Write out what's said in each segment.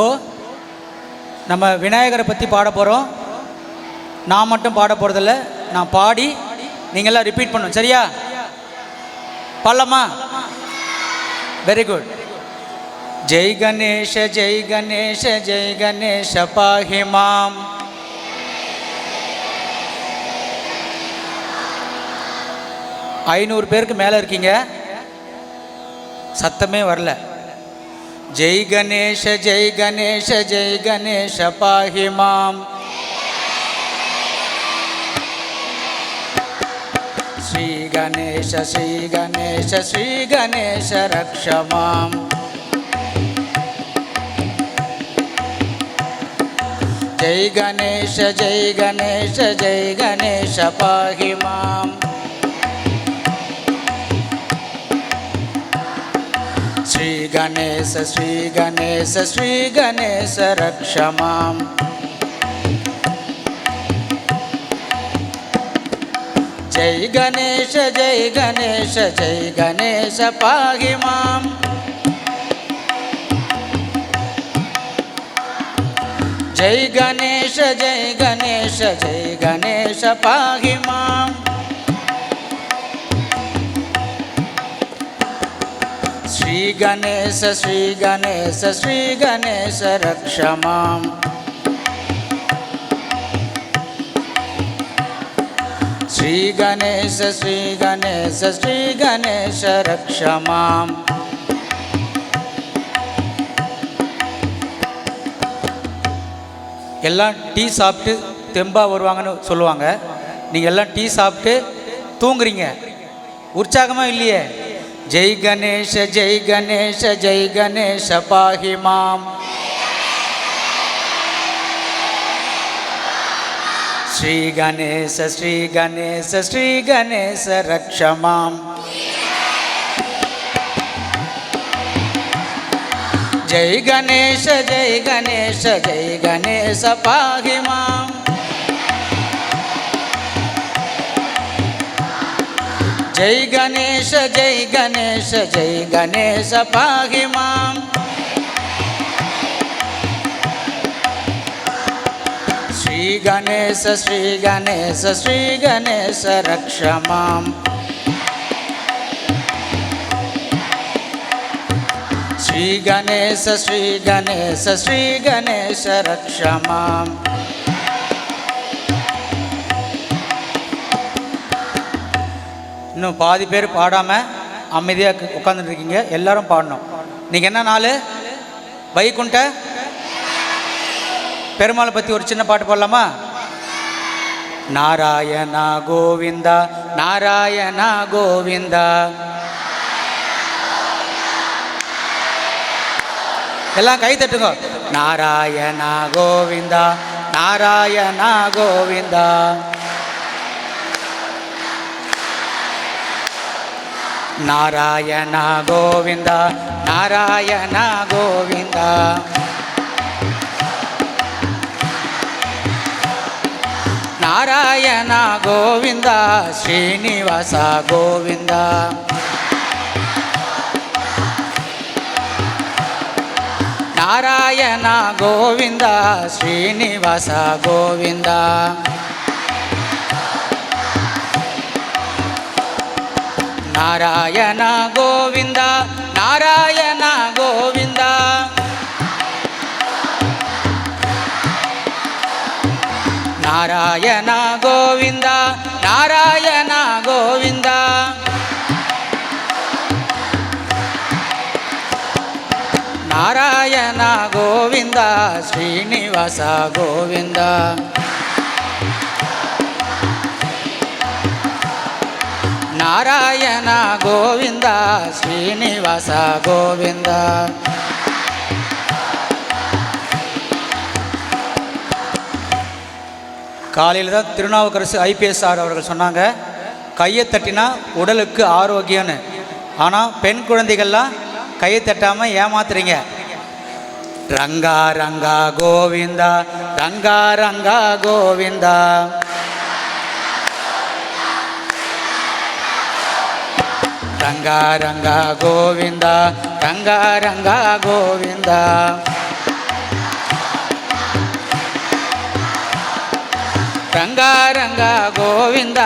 இப்போது நம்ம விநாயகரை பற்றி பாட போகிறோம் நான் மட்டும் பாட போகிறதில்ல நான் பாடி நீங்கள்லாம் ரிப்பீட் பண்ணும் சரியா? பாடலாமா? வெரி குட் ஜெய் கணேஷ ஜெய் கணேஷ ஜெய் கணேஷ பாஹி மாம். ஐநூறு பேருக்கு மேலே இருக்கீங்க. சத்தமே வரல. ஜெய் கணேஷ ஜெய் கணேஷ ஜெய் கணேஷ பாஹி மாம் ஸ்ரீ கணேஷ ஸ்ரீ கணேஷ ஸ்ரீ கணேஷ ரக்ஷ மாம் ஜெய் கணேஷ ஜெய் கணேஷ ஜெய் गणेश, श्री गणेश श्री गणेश, रक्ष माम्। जय गणेश जय गणेश जय गणेश, पाहि माम्। जय गणेश जय गणेश जय गणेश, पाहि श्री गणेश श्री गणेश श्री गणेश रक्ष माम् श्री गणेश श्री गणेश श्री गणेश रक्ष माम् எல்லாம் டீ சாப்பிட்டு தெம்பா வருவாங்கன்னு சொல்லுவாங்க நீங்கள் எல்லாம் டீ சாப்பிட்டு தூங்குறீங்க உற்சாகமாக இல்லையே ஜெய் கணேஷ ஜெய் கணேஷ ஜெய் கணேஷ பாஹி மாம் ஸ்ரீ கணேச ஸ்ரீ கணேச ஸ்ரீ கணேச ரக்ஷ மாம் ஜெய் கணேஷ ஜெய் கணேஷ ஜெய் जय गणेश जय गणेश जय गणेश, पाहि माम् श्री गणेश श्री गणेश श्री गणेश, रक्ष माम् श्री गणेश श्री गणेश श्री गणेश, रक्ष माम् இன்னும் பாதி பேர் பாடாமல் அமைதியாக உட்காந்துட்டு இருக்கீங்க. எல்லாரும் பாடணும். நீங்கள் என்ன நாள்? வைகுண்ட? பெருமாளை பற்றி ஒரு சின்ன பாட்டு பாடலாமா? நாராயணா கோவிந்தா நாராயணா கோவிந்தா. எல்லாம் கை தட்டுங்க. நாராயணா கோவிந்தா நாராயணா கோவிந்தா. ನಾರಾಯಣ ಗೋವಿಂದ ನಾರಾಯಣ ಗೋವಿಂದ ನಾರಾಯಣ ಗೋವಿಂದ ಶ್ರೀನಿವಾಸ ಗೋವಿಂದ ನಾರಾಯಣ ಗೋವಿಂದ ಶ್ರೀನಿವಾಸ ಗೋವಿಂದ నారాయణ గోవింద నారాయణ గోవింద. నారాయణ గోవింద నారాయణ గోవింద. నారాయణ గోవింద శ్రీనివాస గోవింద. ನಾರಾಯಣ ಗೋವಿಂದ ಶ್ರೀನಿವಾಸ ಗೋವಿಂದ காலையில் தான் திருநாவுக்கரசு ஐபிஎஸ் சார் அவர்கள் சொன்னாங்க கையை தட்டினா உடலுக்கு ஆரோக்கியம்னு ஆனால் பெண் குழந்தைகள்லாம் கையை தட்டாமல் ஏமாத்துறீங்க ரங்கா ரங்கா கோவிந்தா ரங்கா ரங்கா கோவிந்தா రంగారంగా గోవింద రంగారంగా గోవింద రంగారంగా గోవింద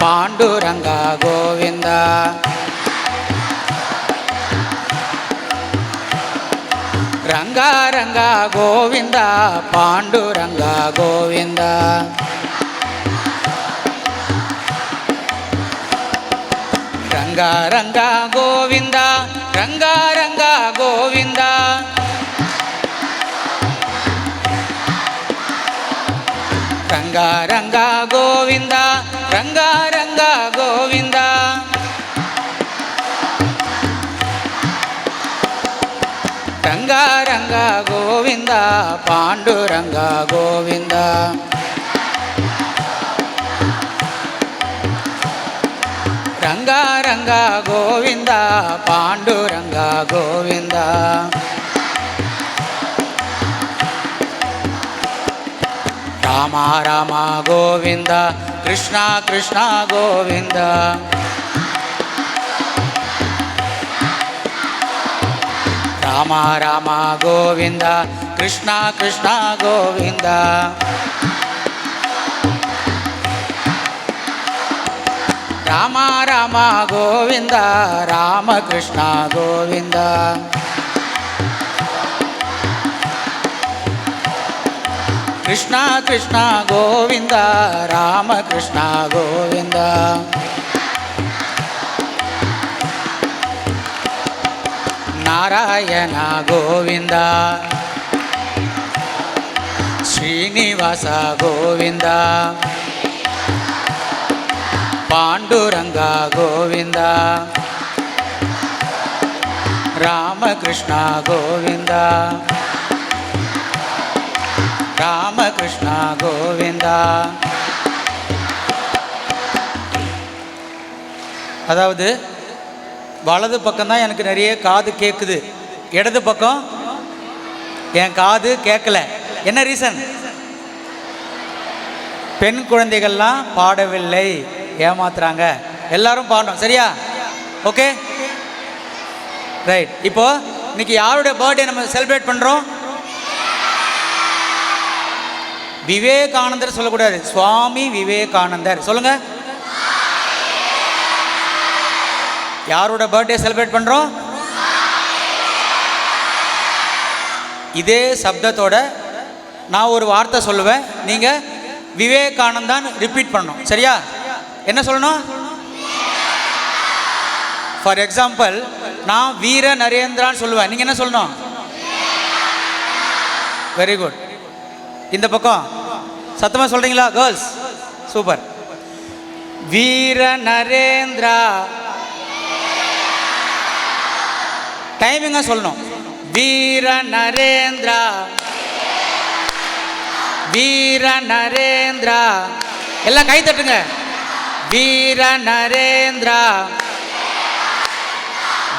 పాండురంగా గోవింద రంగారంగా గోవింద పాండురంగా గోవింద ரங்கா ரங்கா கோவிந்தா ரங்கா ரங்கா கோவிந்தா. ரங்கா ரங்கா கோவிந்தா ரங்கா ரங்கா கோவிந்தா. ரங்கா ரங்கா கோவிந்தா பாண்டுரங்கா கோவிந்தா. గోవింద పాండురంగ గోవింద. రామ రామ గోవింద కృష్ణ కృష్ణ గోవింద. రామ రామ గోవింద కృష్ణ కృష్ణ గోవింద. రామ రామ గోవింద రామకృష్ణ గోవింద. కృష్ణ కృష్ణ గోవింద రామకృష్ణ గోవింద. నారాయణ గోవింద. శ్రీనివాస గోవిందా. பாண்டுரங்கா கோவிந்தா. ராமகிருஷ்ணா கோவிந்தா. ராமகிருஷ்ணா கோவிந்தா. அதாவது வலது பக்கம்தான் எனக்கு நிறைய காது கேட்குது இடது பக்கம்? என் காது கேட்கல என்ன ரீசன் பெண் குழந்தைகள்லாம் பாடவில்லை. ஏமாத்துறாங்க. எல்லாரும் பாடணும். சரியா? ஓகே ரைட் இப்போ இன்னைக்கு யாருடைய பர்த்டே நம்ம செலிப்ரேட் பண்ணுறோம் விவேகானந்தர் சொல்லக்கூடாது. சுவாமி விவேகானந்தர். சொல்லுங்க. யாரோட பர்த்டே செலிப்ரேட் பண்றோம்? இதே சப்தத்தோட நான் ஒரு வார்த்தை சொல்லுவேன். நீங்க விவேகானந்தான் ரிப்பீட் பண்ணணும். சரியா? என்ன சொல்லணும்? ஃபார் எக்ஸாம்பிள் நான் வீர நரேந்திரான்னு சொல்லுவேன். நீங்க என்ன சொல்லணும்? வெரி குட் இந்த பக்கம். சத்தமாக சொல்கிறீங்களா கேர்ள்ஸ் சூப்பர் வீர நரேந்திரா. டைமிங்காக சொல்லணும். வீர நரேந்திரா. வீர நரேந்திரா. எல்லாம் கை தட்டுங்க. வீர நரேந்திரா.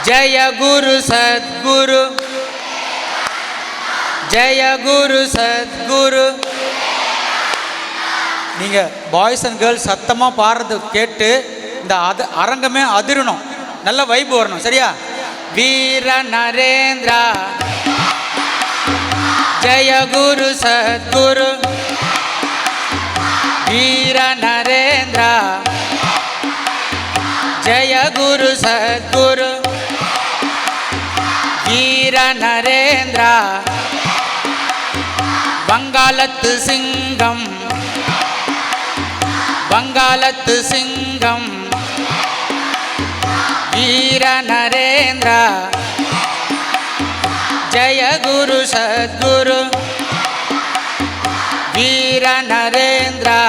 ஜய குரு சத்குரு. ஜெய குரு சத்குரு. நீங்கள் பாய்ஸ் அண்ட் கேர்ள்ஸ் சத்தமாக பாடுறது கேட்டு இந்த அது அரங்கமே அதிரணும். நல்ல வைப் வரணும் சரியா? வீர நரேந்திரா. ஜெய குரு சத்குரு. வீர நரேந்திரா. ஜெய குரு சத்குரு வீர நரேந்திரா வங்காளத்து சிங்கம் வங்காளத்து சிங்கம் வீர நரேந்திரா ஜய குரு சத்குரு வீர நரேந்திரா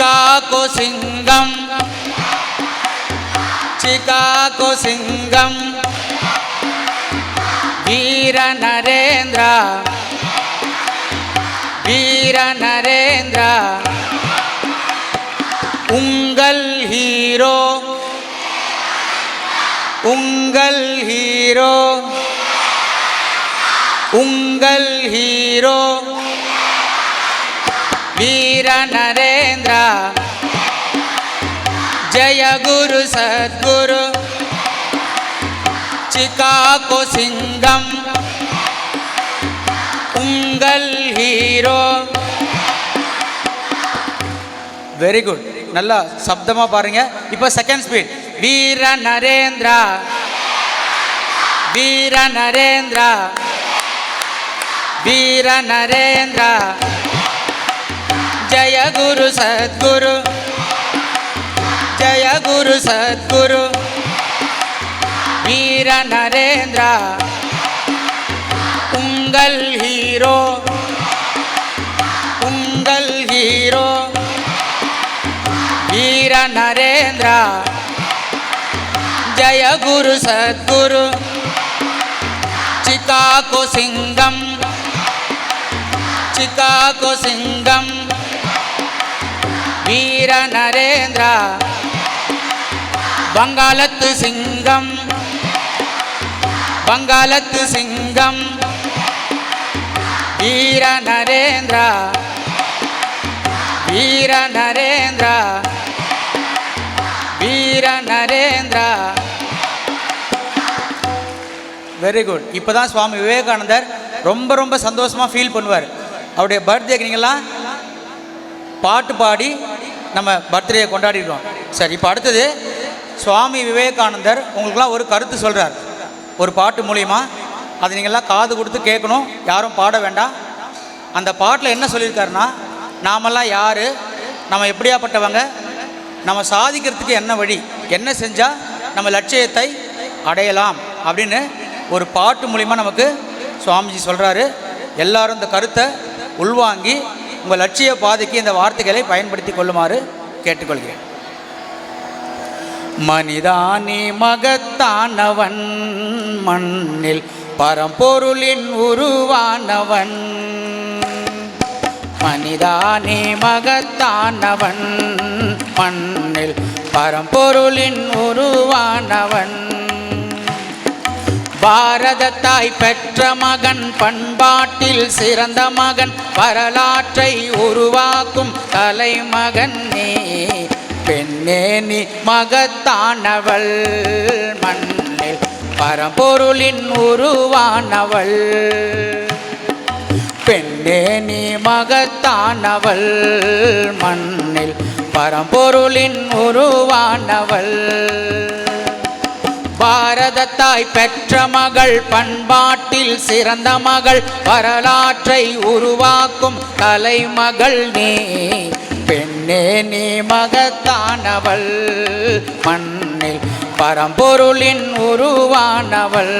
சிகாகோ சிங்கம் சிகாகோ சிங்கம் வீர நரேந்திரா வீர நரேந்திரா உங்கள் ஹீரோ உங்கள் ஹீரோ உங்கள் ஹீரோ நரேந்திரா ஜெய குரு சத்குரு சிகாகோ சிங்கம் உங்கள் ஹீரோ வெரி குட் நல்லா சப்தமாக பாருங்க. இப்போ செகண்ட் ஸ்பீட் வீர நரேந்திரா. வீர நரேந்திரா. வீர நரேந்திரா. ஜய குரு சத்குரு ஜய குரு சத்குரு வீர நரேந்திரா உங்கள் ஹீரோ உங்கள் ஹீரோ வீர நரேந்திரா ஜய குரு சத்குரு சிகாகோ சிங்கம் சிகாகோ சிங்கம் வீர நரேந்திரா. வங்காளத்து சிங்கம். வங்காளத்து சிங்கம். வீர நரேந்திரா. வீர நரேந்திரா. வீர நரேந்திரா. வெரி குட் இப்போ தான் சுவாமி விவேகானந்தர் ரொம்ப ரொம்ப சந்தோஷமாக ஃபீல் பண்ணுவார். அவருடைய பர்த்டேக்கு நீங்களாம் பாட்டு பாடி நம்ம பர்த்டே கொண்டாடிடுவோம் சரி இப்போ அடுத்தது சுவாமி விவேகானந்தர் உங்களுக்குலாம் ஒரு கருத்து சொல்கிறார் ஒரு பாட்டு மூலிமா அது நீங்கள்லாம் காது கொடுத்து கேட்கணும் யாரும் பாட வேண்டாம். அந்த பாட்டில் என்ன சொல்லியிருக்காருன்னா நாமெல்லாம் யார்? நம்ம எப்படியாப்பட்டவங்க? நம்ம சாதிக்கிறதுக்கு என்ன வழி? என்ன செஞ்சால் நம்ம லட்சியத்தை அடையலாம்? அப்படின்னு ஒரு பாட்டு மூலிமா நமக்கு சுவாமிஜி சொல்கிறாரு எல்லாரும் இந்த கருத்தை உள்வாங்கி உங்கள் லட்சிய பாதைக்கு இந்த வார்த்தைகளை பயன்படுத்தி கொள்ளுமாறு கேட்டுக்கொள்கிறேன். மனிதானி மகத்தானவன் மண்ணில் பரம்பொருளின் உருவானவன். மனிதானி மகத்தானவன் மண்ணில் பரம்பொருளின் உருவானவன். பாரத தாய் பெற்ற மகன் பண்பாட்டில் சிறந்த மகன் வரலாற்றை உருவாக்கும் தலைமகன் நீ. பெண்ணே நீ மகத்தானவள் மண்ணில் பரம்பொருளின் உருவானவள். பெண்ணே நீ மகத்தானவள் மண்ணில் பரம்பொருளின் உருவானவள். பாரதத்தாய் பெற்ற மகள் பண்பாட்டில் சிறந்த மகள் வரலாற்றை உருவாக்கும் தலைமகள் நீ. பெண்ணே நீ மகத்தானவள் மண்ணில் பரம்பொருளின் உருவானவள்.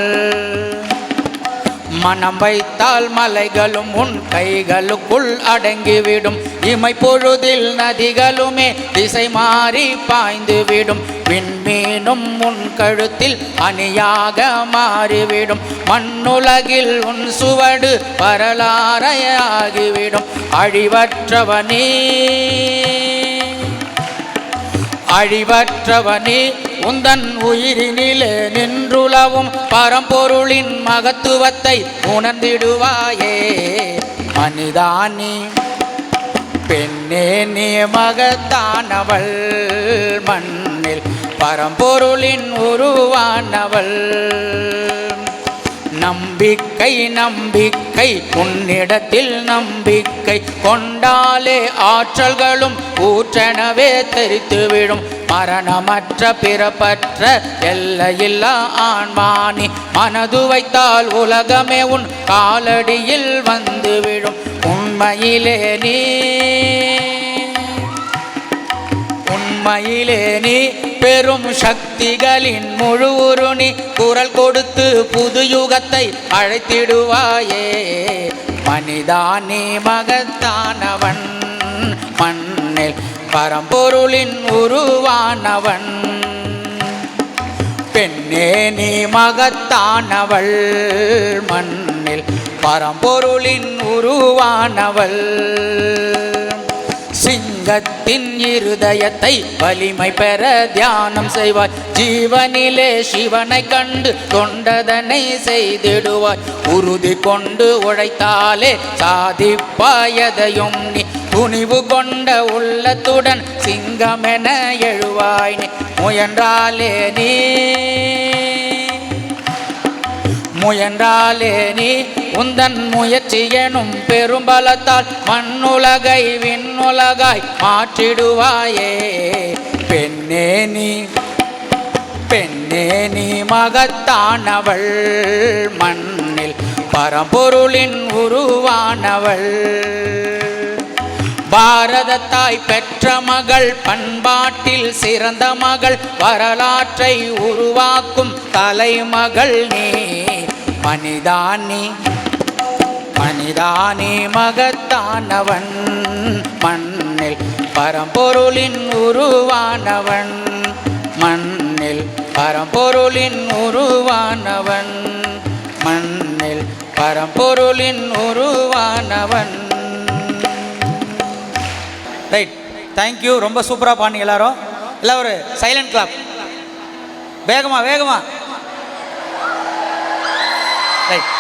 மனம் வைத்தால் மலைகளும் உன் கைகளுக்குள் அடங்கிவிடும். இமை பொழுதில் நதிகளுமே திசை மாறி பாய்ந்துவிடும். விண்மீனும் உன் கழுத்தில் அணியாக மாறிவிடும். மண்ணுலகில் உன் சுவடு வரலாறையாகிவிடும் அழிவற்றவனே அழிவற்றவனே உந்தன் உயிரினிலே நின்றுலவும் பரம்பொருளின் மகத்துவத்தை உணர்ந்திடுவாயே. மனிதானி பெண்ணே நீ மகத்தானவள். மண்ணில் பரம்பொருளின் உருவானவள். நம்பிக்கை நம்பிக்கை உன்னிடத்தில் நம்பிக்கை. கொண்டாலே ஆற்றல்களும் ஊற்றெனவே தெரித்துவிடும். மரணமற்ற பிறப்பற்ற எல்லையில்லா ஆன்மானி. மனது வைத்தால் உலகமே உன் காலடியில் வந்துவிடும். உண்மையிலே நீ உண்மையிலே நீ பெரும் சக்திகளின் முழு உருணி குரல் கொடுத்து புது யுகத்தை அழைத்திடுவாயே. மனிதானி மகத்தானவன் மண்ணில் பரம்பொருளின் உருவானவன். பெண்ணே நீ மகத்தானவள் மண்ணில் பரம்பொருளின் உருவானவள். சிங்கத்தின் இருதயத்தை வலிமை பெற தியானம் செய்வாய். ஜீவனிலே சிவனை கண்டு தொண்டதனை செய்திடுவாய். உறுதி கொண்டு உழைத்தாலே சாதிப்பாயதையும் நீ. துணிவு கொண்ட உள்ளத்துடன் சிங்கமென எழுவாய் நீ. முயன்றாலே நீ. முயன்றாலே நீ உந்தன் முயற்சி எனும் பெரும்பலத்தால் மண்ணுலகை விண்ணுலகாய் மாற்றிடுவாயே. பெண்ணே நீ பெண்ணே நீ மகத்தானவள். மண்ணில் பரம்பொருளின் உருவானவள். பாரத தாய் பெற்ற மகள் பண்பாட்டில் சிறந்த மகள் வரலாற்றை உருவாக்கும் தலைமகள் நீ. மனிதானி மனிதானி மகத்தானவன் மண்ணில் பரம்பொருளின் உருவானவன் மண்ணில் பரம்பொருளின் உருவானவன் மண்ணில் பரம்பொருளின் உருவானவன். ரைட் தேங்க்யூ ரொம்ப சூப்பராக பாடினீங்க எல்லாரும். இல்லை ஒரு சைலண்ட் கிளாப் வேகமா வேகமா. ரைட்